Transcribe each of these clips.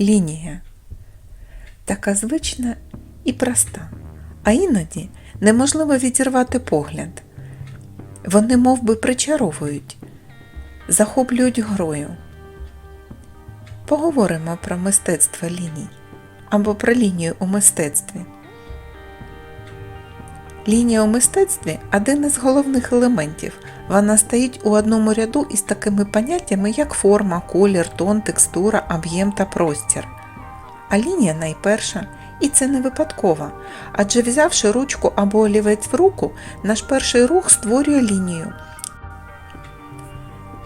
лінія. Така звична і проста, а іноді неможливо відірвати погляд. Вони мов би, причаровують, захоплюють грою. Поговоримо про мистецтво ліній або про лінію у мистецтві. Лінія у мистецтві один із головних елементів. Вона стоїть у одному ряду із такими поняттями, як форма, колір, тон, текстура, об'єм та простір. А лінія найперша, і це не випадково, адже взявши ручку або олівець в руку, наш перший рух створює лінію.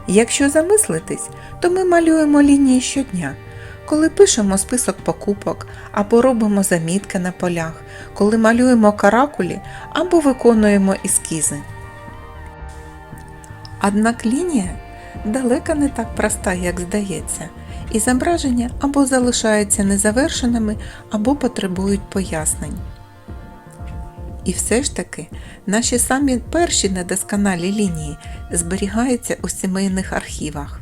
Якщо замислитись, то ми малюємо лінії щодня, коли пишемо список покупок або робимо замітки на полях, коли малюємо каракулі або виконуємо ескізи. Однак лінія далека не так проста, як здається, і зображення або залишаються незавершеними, або потребують пояснень. І все ж таки, наші самі перші недосконалі лінії зберігаються у сімейних архівах.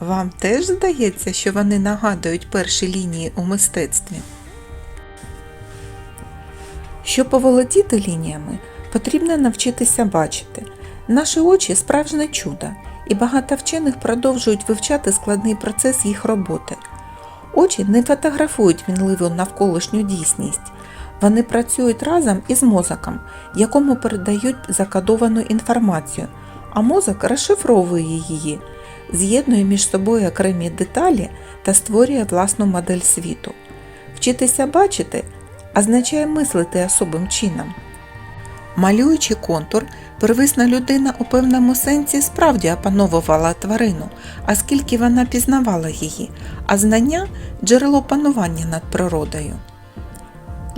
Вам теж здається, що вони нагадують перші лінії у мистецтві? Щоб поволодіти лініями, потрібно навчитися бачити. Наші очі справжнє чудо, і багато вчених продовжують вивчати складний процес їх роботи. Очі не фотографують мінливу навколишню дійсність. Вони працюють разом із мозоком, якому передають закодовану інформацію, а мозок розшифровує її, з'єднує між собою окремі деталі та створює власну модель світу. Вчитися бачити означає мислити особим чином. Малюючи контур, первисна людина у певному сенсі справді опановувала тварину, оскільки вона пізнавала її, а знання джерело панування над природою.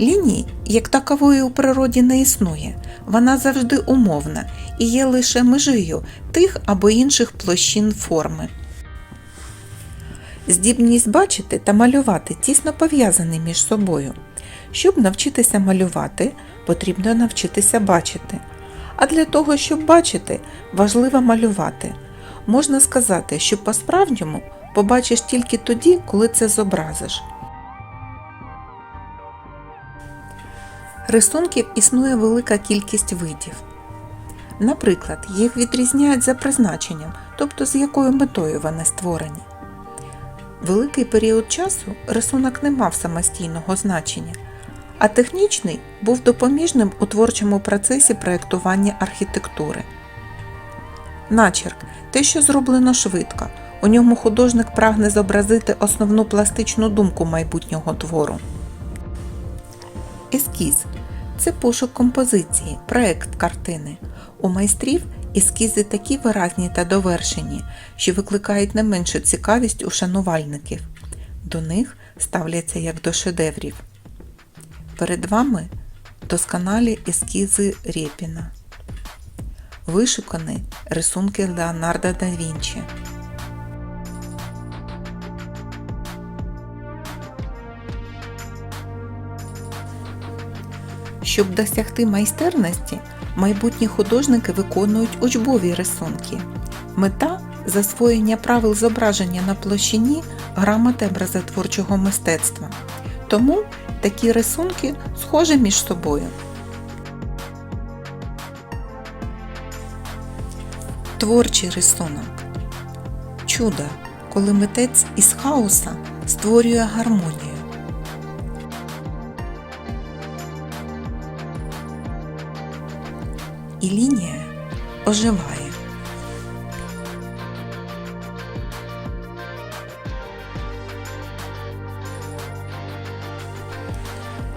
Лінії, як такової у природі не існує, вона завжди умовна і є лише межею тих або інших площин форми. Здібність бачити та малювати тісно пов'язані між собою. Щоб навчитися малювати, потрібно навчитися бачити. А для того, щоб бачити, важливо малювати. Можна сказати, що по-справжньому побачиш тільки тоді, коли це зобразиш. Рисунків існує велика кількість видів. Наприклад, їх відрізняють за призначенням, тобто з якою метою вони створені. Великий період часу рисунок не мав самостійного значення, а технічний був допоміжним у творчому процесі проєктування архітектури. Начерк те, що зроблено швидко. У ньому художник прагне зобразити основну пластичну думку майбутнього твору. Ескіз це пошук композиції, проект картини. У майстрів ескізи такі виразні та довершені, що викликають не меншу цікавість у шанувальників. До них ставляться як до шедеврів. Перед вами досконалі ескізи Рєпіна. Вишукані рисунки Леонардо да Вінчі. Щоб досягти майстерності, майбутні художники виконують учбові рисунки. Мета засвоєння правил зображення на площині грамоти образотворчого мистецтва. Тому такі рисунки схожі між собою. Творчий рисунок. Чудо, коли митець із хаоса створює гармонію. І лінія оживає.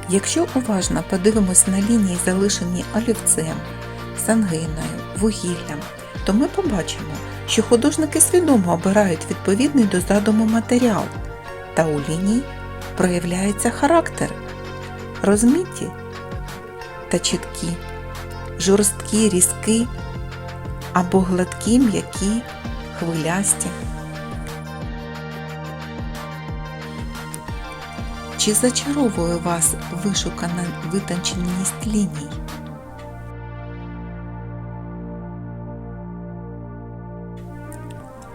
Якщо уважно подивимось на лінії, залишені олівцем, сангиною, вугіллям, то ми побачимо, що художники свідомо обирають відповідний до задуму матеріал, та у лінії проявляється характер, розміті та чіткі, жорсткі, різкі або гладкі, м'які, хвилясті. Чи зачаровує вас вишукана витонченість ліній?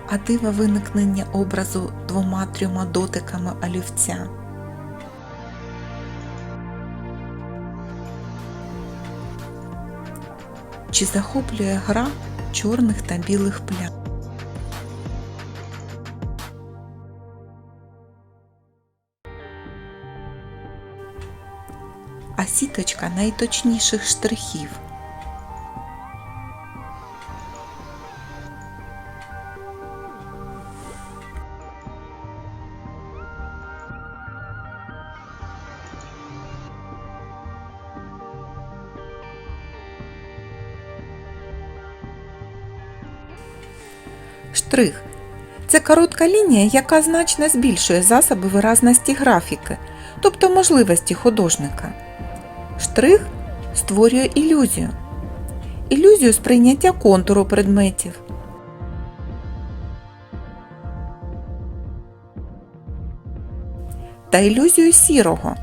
а диво виникнення образу двома-трьома дотиками олівця. Чи захоплює гра чорних та білих плям? А сіточка найточніших штрихів. Штрих це коротка лінія, яка значно збільшує засоби виразності графіки, тобто можливості художника. Штрих створює ілюзію. Ілюзію сприйняття контуру предметів. Та ілюзію сірого.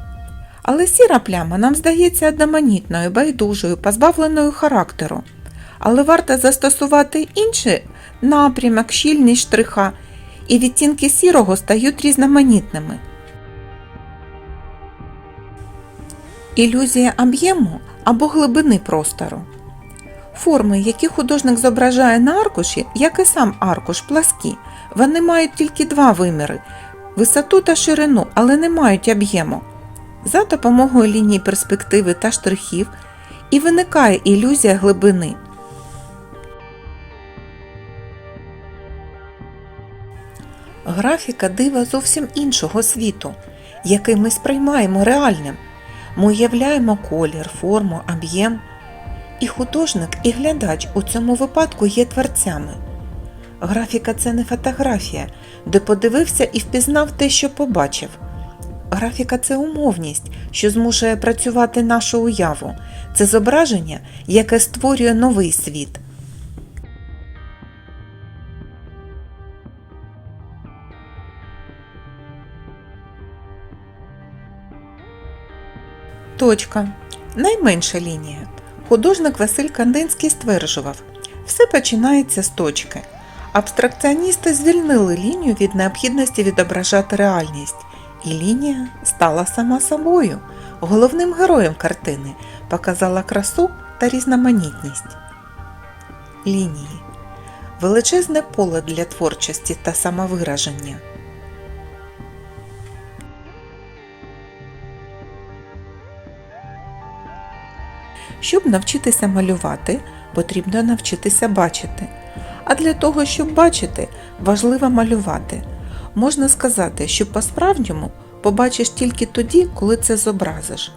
Але сіра пляма нам здається одноманітною, байдужою, позбавленою характеру. Але варто застосувати інший напрямок, щільність штриха, і відтінки сірого стають різноманітними. Ілюзія об'єму або глибини простору. Форми, які художник зображає на аркуші, як і сам аркуш, пласкі, вони мають тільки два виміри висоту та ширину, але не мають об'єму. За допомогою ліній перспективи та штрихів і виникає ілюзія глибини. Графіка дива зовсім іншого світу, який ми сприймаємо реальним. Ми уявляємо колір, форму, об'єм. І художник, і глядач у цьому випадку є творцями. Графіка це не фотографія, де подивився і впізнав те, що побачив. Графіка це умовність, що змушує працювати нашу уяву. Це зображення, яке створює новий світ. Точка. Найменша лінія. Художник Василь Кандинський стверджував, все починається з точки. Абстракціоністи звільнили лінію від необхідності відображати реальність, і лінія стала сама собою, головним героєм картини, показала красу та різноманітність. Лінії величезне поле для творчості та самовираження. Щоб навчитися малювати, потрібно навчитися бачити. А для того, щоб бачити, важливо малювати. Можна сказати, що по-справжньому побачиш тільки тоді, коли це зобразиш.